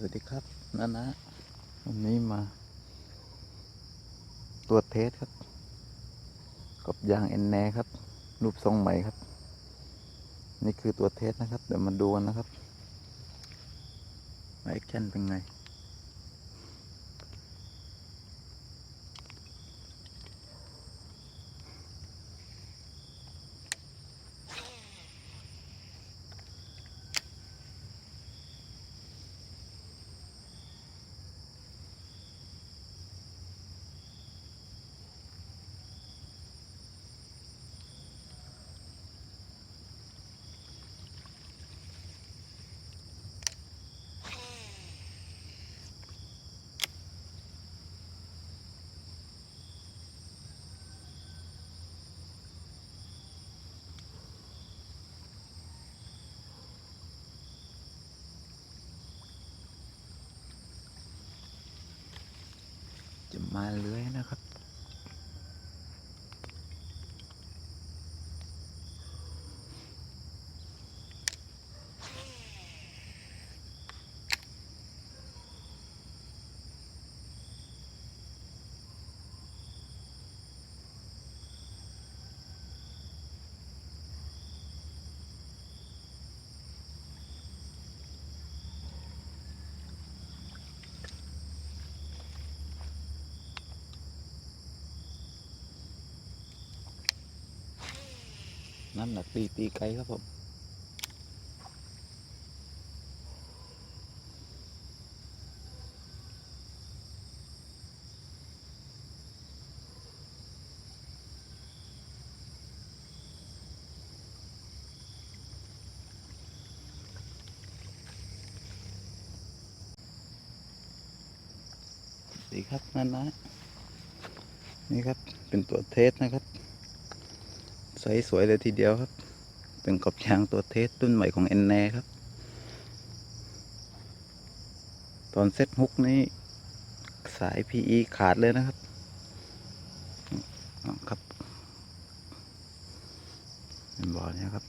สวัสดีครับนะนะวันนี้มา ตรวจเทสครับ กับยางเอ็นแนครับ รูปทรงใหม่ครับ นี่คือตัวเทสนะครับ เดี๋ยวมาดูกันนะครับไอแอคชั่นเป็นไง จะ มาเลื้อยนะครับ น้ำหนักตีตีไกลครับผมดีครับนั่นนะนี่ครับเป็นตัวเทสนะครับ สสวยเลยทีเดียวครับ เป็นกบยางตัวเทสรุ่นใหม่ของเอ็นแนครับ ตอนเซ็ตฮุกนี้สาย PE ขาดเลยนะครับครับเป็นบ่อเนี่ยครับ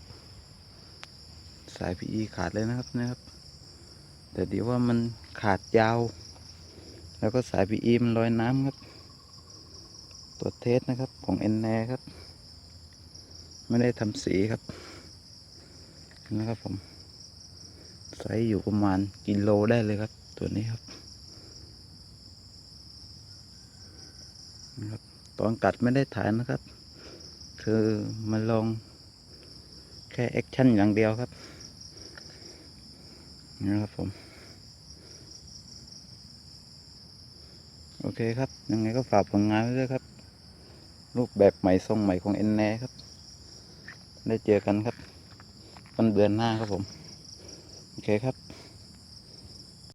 สาย PE ขาดเลยนะครับนะครับ แต่ดีว่ามันขาดยาว แล้วก็สาย PE มันลอยน้ำครับ ตัวเทสนะครับของเอ็นแนครับ ไม่ได้ทำสีครับนะครับผมไซส์อยู่ประมาณกิโลได้เลยครับ ตัวนี้ครับนะครับ ตอนกัดไม่ได้ถ่ายนะครับ คือมาลองแค่แอคชั่นอย่างเดียวครับนะครับผม โอเคครับ ยังไงก็ฝากผลงานไว้ด้วยครับ รูปแบบใหม่ทรงใหม่ของเอ็นแนครับ ได้เจอกันครับต้นเดือนหน้าครับผม โอเคครับ